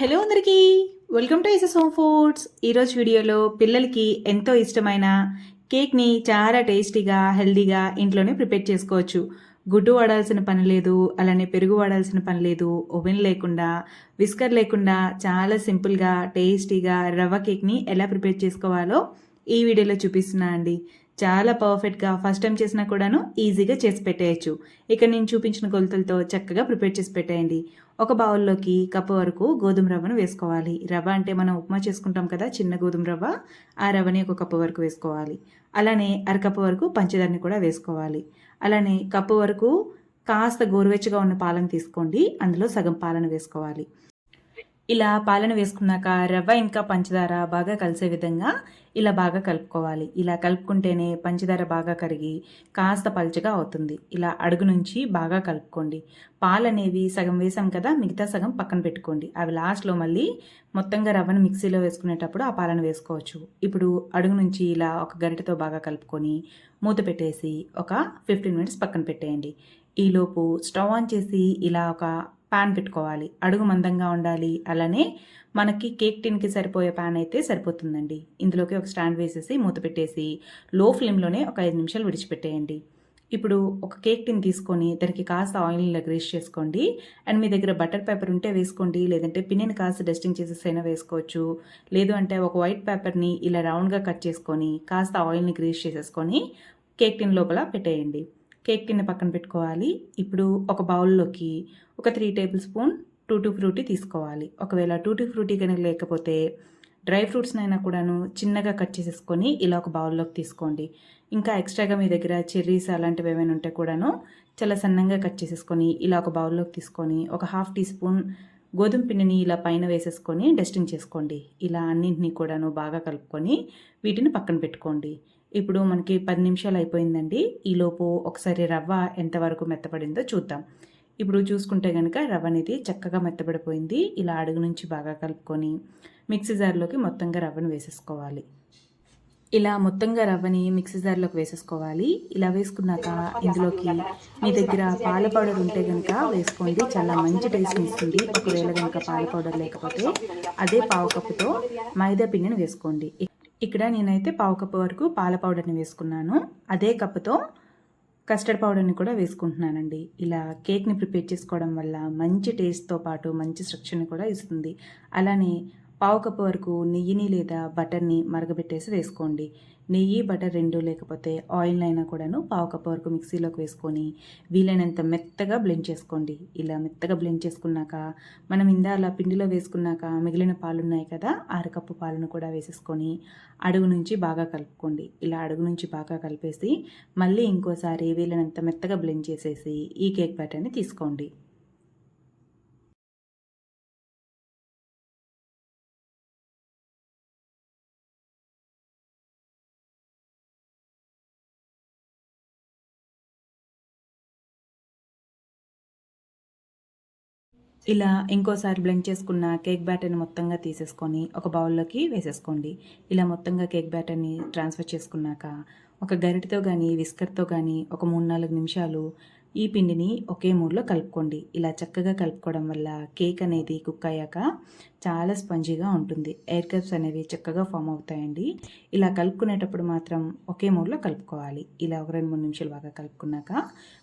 Hello అందరికీ. Welcome to SS home foods ఈరోజు వీడియోలో పిల్లలకి ఎంతో ఇష్టమైన కేక్ని చాలా టేస్టీగా హెల్దీగా ఇంట్లోనే ప్రిపేర్ చేసుకోవచ్చు. గుడ్డు వాడాల్సిన పని లేదు అలానే పెరుగు వాడాల్సిన పని లేదు ఓవెన్ లేకుండా విస్కర్ లేకుండా చాలా సింపుల్గా టేస్టీగా రవ్వ కేక్ని ఎలా ప్రిపేర్ చేసుకోవాలో ఈ వీడియోలో చూపిస్తున్నా అండి. చాలా పర్ఫెక్ట్గా ఫస్ట్ టైం చేసినా కూడాను ఈజీగా చేసి పెట్టేయచ్చు. ఇక్కడ నేను చూపించిన కొలతలతో చక్కగా ప్రిపేర్ చేసి పెట్టేయండి. ఒక బౌల్లోకి కప్పు వరకు గోధుమ రవ్వను వేసుకోవాలి. రవ్వ అంటే మనం ఉప్మా చేసుకుంటాం కదా చిన్న గోధుమ రవ్వ ఆ రవ్వని ఒక కప్పు వరకు వేసుకోవాలి. అలానే అరకప్పు వరకు పంచదారని కూడా వేసుకోవాలి. అలానే కప్పు వరకు కాస్త గోరువెచ్చగా ఉన్న పాలను తీసుకోండి. అందులో సగం పాలను వేసుకోవాలి. ఇలా పాలను వేసుకున్నాక రవ్వ ఇంకా పంచదార బాగా కలిసే విధంగా ఇలా బాగా కలుపుకోవాలి. ఇలా కలుపుకుంటేనే పంచదార బాగా కరిగి కాస్త పలుచగా అవుతుంది. ఇలా అడుగు నుంచి బాగా కలుపుకోండి. పాలు అనేవి సగం వేసాం కదా మిగతా సగం పక్కన పెట్టుకోండి. అవి లాస్ట్లో మళ్ళీ మొత్తంగా రవ్వను మిక్సీలో వేసుకునేటప్పుడు ఆ పాలను వేసుకోవచ్చు. ఇప్పుడు అడుగు నుంచి ఇలా ఒక గరిటతో బాగా కలుపుకొని మూత పెట్టేసి ఒక ఫిఫ్టీన్ మినిట్స్ పక్కన పెట్టేయండి. ఈలోపు స్టవ్ ఆన్ చేసి ఇలా ఒక ప్యాన్ పెట్టుకోవాలి. అడుగు మందంగా ఉండాలి. అలానే మనకి కేక్ టిన్కి సరిపోయే ప్యాన్ అయితే సరిపోతుందండి. ఇందులోకి ఒక స్టాండ్ వేసేసి మూత పెట్టేసి లో ఫ్లేమ్లోనే ఒక ఐదు నిమిషాలు విడిచిపెట్టేయండి. ఇప్పుడు ఒక కేక్ టిన్ తీసుకొని దానికి కాస్త ఆయిల్ని గ్రీస్ చేసుకోండి. అండ్ మీ దగ్గర బటర్ పేపర్ ఉంటే వేసుకోండి. లేదంటే పిన్నిని కాస్త డస్టింగ్ చేసేసైనా వేసుకోవచ్చు. లేదు అంటే ఒక వైట్ పేపర్ని ఇలా రౌండ్గా కట్ చేసుకొని కాస్త ఆయిల్ని గ్రీస్ చేసేసుకొని కేక్ టిన్ లోపల పెట్టేయండి. కేక్ కింద పక్కన పెట్టుకోవాలి. ఇప్పుడు ఒక బౌల్లోకి ఒక three tablespoon tutti frutti తీసుకోవాలి. ఒకవేళ టూటీ ఫ్రూటీ కనుక లేకపోతే డ్రై ఫ్రూట్స్నైనా కూడాను చిన్నగా కట్ చేసేసుకొని ఇలా ఒక బౌల్లోకి తీసుకోండి. ఇంకా ఎక్స్ట్రాగా మీ దగ్గర చెర్రీస్ అలాంటివి ఏమైనా ఉంటే కూడాను చాలా సన్నంగా కట్ చేసేసుకొని ఇలా ఒక బౌల్లోకి తీసుకొని ఒక హాఫ్ టీ స్పూన్ గోధుమ పిండిని ఇలా పైన వేసేసుకొని డస్టింగ్ చేసుకోండి. ఇలా అన్నింటినీ కూడాను బాగా కలుపుకొని వీటిని పక్కన పెట్టుకోండి. ఇప్పుడు మనకి పది నిమిషాలు అయిపోయిందండి. ఈలోపు ఒకసారి రవ్వ ఎంతవరకు మెత్తపడిందో చూద్దాం. ఇప్పుడు చూసుకుంటే కనుక రవ్వ అనేది చక్కగా మెత్తబడిపోయింది. ఇలా అడుగు నుంచి బాగా కలుపుకొని మిక్సీ జార్లోకి మొత్తంగా రవ్వను వేసేసుకోవాలి. ఇలా మొత్తంగా రవ్వని మిక్సీ జార్లోకి వేసేసుకోవాలి. ఇలా వేసుకున్నాక ఇందులోకి మీ దగ్గర పాల పౌడర్ ఉంటే కనుక వేసుకోండి. చాలా మంచి టేస్ట్ ఇస్తుంది ఒకవేళ కనుక పాల పౌడర్ లేకపోతే అదే పావు కప్పుతో మైదా పిండిని వేసుకోండి. ఇక్కడ నేనైతే పావు కప్పు వరకు పాల పౌడర్ని వేసుకున్నాను. అదే కప్పుతో కస్టర్డ్ పౌడర్ని కూడా వేసుకుంటున్నానండి. ఇలా కేక్ని ప్రిపేర్ చేసుకోవడం వల్ల మంచి టేస్ట్తో పాటు మంచి స్ట్రక్చర్ని కూడా ఇస్తుంది. అలానే పావు కప్పు వరకు నెయ్యిని లేదా బటర్ని మరగబెట్టేసి వేసుకోండి. నెయ్యి బటర్ రెండు లేకపోతే ఆయిల్ అయినా కూడాను పావు కప్పు వరకు మిక్సీలోకి వేసుకొని వీలైనంత మెత్తగా బ్లెండ్ చేసుకోండి. ఇలా మెత్తగా బ్లెండ్ చేసుకున్నాక మనం ఇందాల పిండిలో వేసుకున్నాక మిగిలిన పాలు ఉన్నాయి కదా అరకప్పు పాలను కూడా వేసేసుకొని అడుగు నుంచి బాగా కలుపుకోండి. ఇలా అడుగు నుంచి బాగా కలిపేసి మళ్ళీ ఇంకోసారి వీలైనంత మెత్తగా బ్లెండ్ చేసేసి ఈ కేక్ బ్యాటర్ని తీసుకోండి. ఇలా ఇంకోసారి బ్లెండ్ చేసుకున్న కేక్ బ్యాటర్ని మొత్తంగా తీసేసుకొని ఒక బౌల్లోకి వేసేసుకోండి. ఇలా మొత్తంగా కేక్ బ్యాటర్ని ట్రాన్స్ఫర్ చేసుకున్నాక ఒక గరిటతో కానీ విస్కర్తో కానీ ఒక మూడు నాలుగు నిమిషాలు ఈ పిండిని ఒకే మూడ్లో కలుపుకోండి. ఇలా చక్కగా కలుపుకోవడం వల్ల కేక్ అనేది కుక్ అయ్యాక చాలా స్పంజీగా ఉంటుంది. ఎయిర్ కప్స్ అనేవి చక్కగా ఫామ్ అవుతాయండి. ఇలా కలుపుకునేటప్పుడు మాత్రం ఒకే మూడ్లో కలుపుకోవాలి. ఇలా ఒక రెండు మూడు నిమిషాలు బాగా కలుపుకున్నాక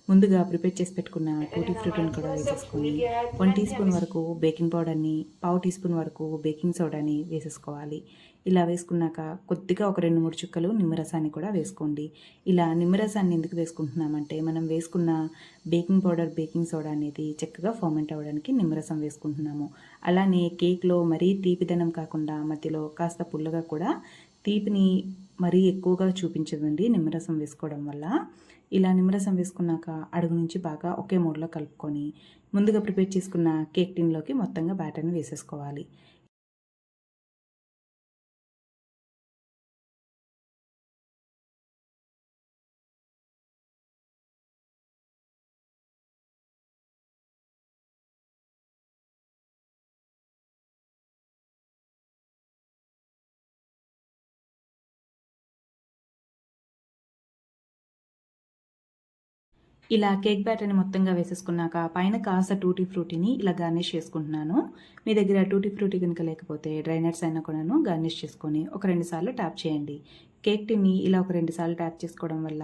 ముందుగా ప్రిపేర్ చేసి పెట్టుకున్న టూటీ ఫ్రూట్ని కూడా వేసేసుకొని వన్ టీ స్పూన్ వరకు బేకింగ్ పౌడర్ని పావు టీ స్పూన్ వరకు బేకింగ్ సోడాని వేసేసుకోవాలి. ఇలా వేసుకున్నాక కొద్దిగా ఒక రెండు మూడు చుక్కలు నిమ్మరసాన్ని కూడా వేసుకోండి. ఇలా నిమ్మరసాన్ని ఎందుకు వేసుకుంటున్నామంటే మనం వేసుకున్న బేకింగ్ పౌడర్ బేకింగ్ సోడా అనేది చక్కగా ఫర్మెంట్ అవ్వడానికి నిమ్మరసం వేసుకుంటున్నాము. అలానే కేక్లో మరీ తీపిదనం కాకుండా మధ్యలో కాస్త పుల్లగా కూడా తీపిని మరీ ఎక్కువగా చూపించదండి నిమ్మరసం వేసుకోవడం వల్ల. ఇలా నిమ్మరసం వేసుకున్నాక అడుగు నుంచి బాగా ఒకే మూడ్లో కలుపుకొని ముందుగా ప్రిపేర్ చేసుకున్న కేక్ టిన్లోకి మొత్తంగా బ్యాటర్ని వేసేసుకోవాలి. ఇలా కేక్ బ్యాటర్ని మొత్తంగా వేసేసుకున్నాక పైన కాస్త టూటీ ఫ్రూటీని ఇలా గార్నిష్ చేసుకుంటున్నాను. మీ దగ్గర టూటీ ఫ్రూటీ కనుక లేకపోతే డ్రై నట్స్ అయినా కూడాను గార్నిష్ చేసుకొని ఒక రెండు సార్లు ట్యాప్ చేయండి. కేక్ టిన్ని ఇలా ఒక రెండు సార్లు ట్యాప్ చేసుకోవడం వల్ల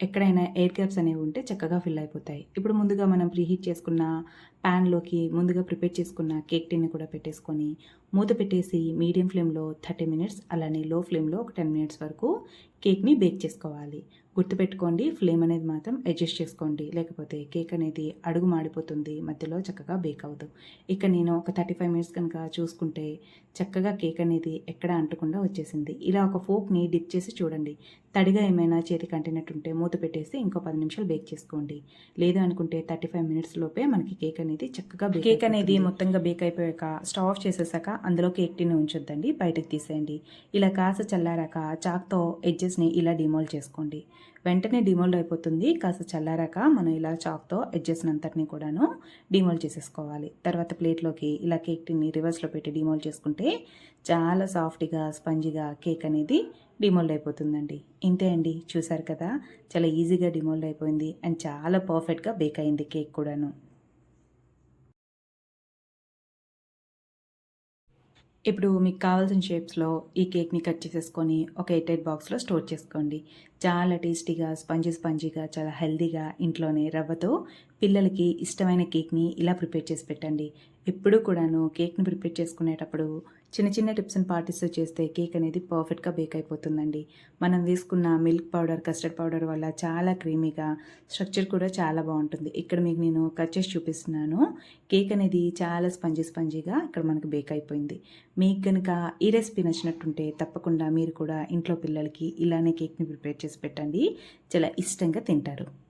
ఎక్కడైనా ఎయిర్ క్యాప్స్ అనేవి ఉంటే చక్కగా ఫిల్ అయిపోతాయి. ఇప్పుడు ముందుగా మనం ప్రీహీట్ చేసుకున్న ప్యాన్లోకి ముందుగా ప్రిపేర్ చేసుకున్న కేక్ టిన్ని కూడా పెట్టేసుకొని మూత పెట్టేసి మీడియం ఫ్లేమ్లో థర్టీ మినిట్స్ అలానే లో ఫ్లేమ్లో ఒక టెన్ మినిట్స్ వరకు కేక్ని బేక్ చేసుకోవాలి. గుర్తుపెట్టుకోండి ఫ్లేమ్ అనేది మాత్రం అడ్జస్ట్ చేసుకోండి. లేకపోతే కేక్ అనేది అడుగు మాడిపోతుంది మధ్యలో చక్కగా బేక్ అవ్వదు. ఇక నేను ఒక థర్టీ ఫైవ్ మినిట్స్ కనుక చూసుకుంటే చక్కగా కేక్ అనేది ఎక్కడ అంటకుండా వచ్చేసింది. ఇలా ఒక ఫోక్ని డిప్ చేసి చూడండి. తడిగా ఏమైనా చేతికి అంటినట్టుంటే మూత పెట్టేసి ఇంకో పది నిమిషాలు బేక్ చేసుకోండి. లేదు అనుకుంటే థర్టీ ఫైవ్ మినిట్స్ లోపే మనకి కేక్ అనేది చక్కగా కేక్ అనేది మొత్తంగా బేక్ అయిపోయాక స్టవ్ ఆఫ్ చేసేసాక అందులో కేక్ టిని ఉంచొద్దండి బయటకు తీసేయండి. ఇలా కాస్త చల్లారాక చాక్తో ఎడ్జెస్ని ఇలా డిమోల్డ్ చేసుకోండి. వెంటనే డిమోల్డ్ అయిపోతుంది కాస్త చల్లారాక మనం ఇలా చాక్తో ఎడ్జెస్ అంతటిని కూడాను డిమోల్డ్ చేసేసుకోవాలి. తర్వాత ప్లేట్లోకి ఇలా కేక్ టిని రివర్స్లో పెట్టి డిమోల్డ్ చేసుకుంటే చాలా సాఫ్ట్గా స్పంజిగా కేక్ అనేది డిమోల్డ్ అయిపోతుందండి. ఇంతే అండి చూసారు కదా? చాలా ఈజీగా డిమోల్డ్ అయిపోయింది అండ్ చాలా పర్ఫెక్ట్గా బేక్ అయింది కేక్ కూడాను. ఇప్పుడు మీకు కావాల్సిన షేప్స్లో ఈ కేక్ని కట్ చేసేసుకొని ఒక ఎయిట్ ఎయిట్ బాక్స్లో స్టోర్ చేసుకోండి. చాలా టేస్టీగా స్పంజీ స్పంజీగా చాలా హెల్దీగా ఇంట్లోనే రవ్వతో పిల్లలకి ఇష్టమైన కేక్ని ఇలా ప్రిపేర్ చేసి పెట్టండి. ఎప్పుడూ కూడాను కేక్ని ప్రిపేర్ చేసుకునేటప్పుడు చిన్న చిన్న టిప్స్ని పాటిస్తూ చేస్తే కేక్ అనేది పర్ఫెక్ట్గా బేక్ అయిపోతుందండి. మనం వేసుకున్న మిల్క్ పౌడర్ కస్టర్డ్ పౌడర్ వల్ల చాలా క్రీమీగా స్ట్రక్చర్ కూడా చాలా బాగుంటుంది. ఇక్కడ మీకు నేను కట్ చేసి చూపిస్తున్నాను. కేక్ అనేది చాలా స్పంజీ స్పంజీగా ఇక్కడ మనకు బేక్ అయిపోయింది. మీకు కనుక ఈ రెసిపీ నచ్చినట్టుంటే తప్పకుండా మీరు కూడా ఇంట్లో పిల్లలకి ఇలానే కేక్ని ప్రిపేర్ చేసి పెట్టండి. చాలా ఇష్టంగా తింటారు.